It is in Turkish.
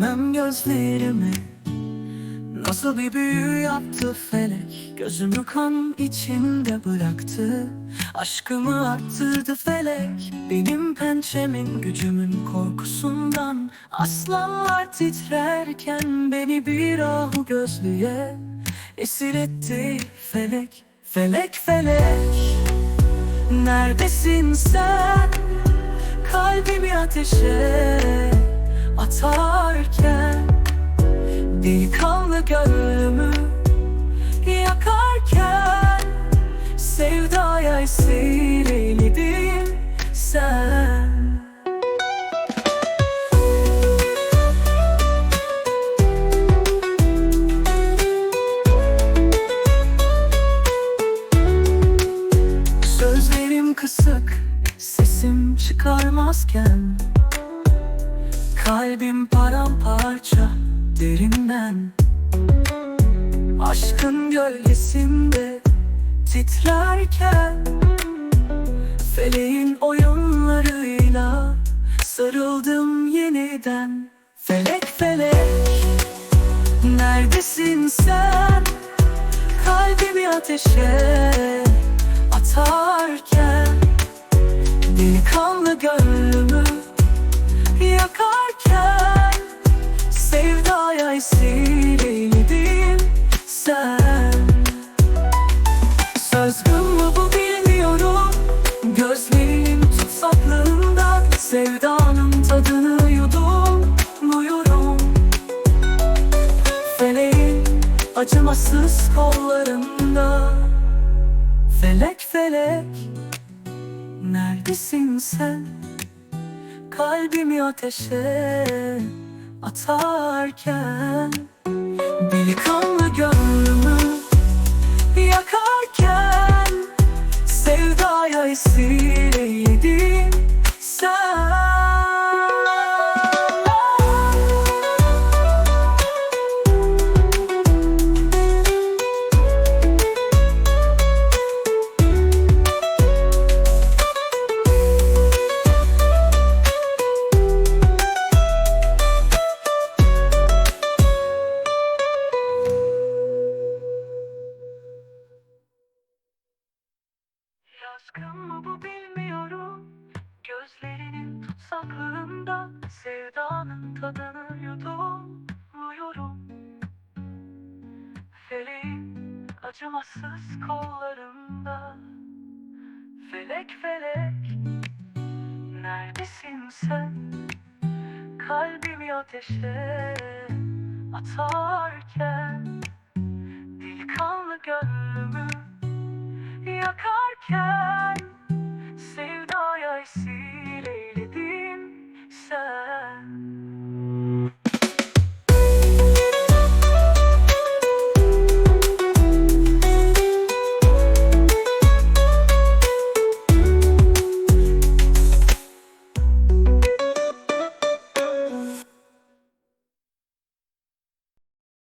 gözlerimi. Nasıl bir büyü yaptı felek? Gözümü kan içinde bıraktı. Aşkımı arttırdı felek. Benim pençemin gücümün korkusundan Aslanlar titrerken Beni bir ahu gözlüye Esir etti felek Felek felek. Neredesin sen? Kalbimi ateşe atarken Delikanlı gönlümü yakarken Sevdaya esir sen. Sözlerim kısık, sesim çıkarmazken Kalbim paramparça derinden. Aşkın gölgesinde titrerken Feleğin oyunlarıyla sarıldım yeniden. Felek felek neredesin sen? Kalbimi ateşe atarken Delikanlı gönlümü Sevdanın tadını yudum Duyuyorum. Feleğin acımasız kollarında. Felek felek Neredesin sen? Kalbimi ateşe atarken Delikanlı gönlümü yakarken Sevdaya esir Aşkım mı bu bilmiyorum. Gözlerinin tutsaklığında Sevdanın tadını yudumluyorum. Feleğin acımasız kollarında. Felek felek Neredesin sen? Kalbimi ateşe atarken Delikanlı gönlümü yakarken Sevdaya esir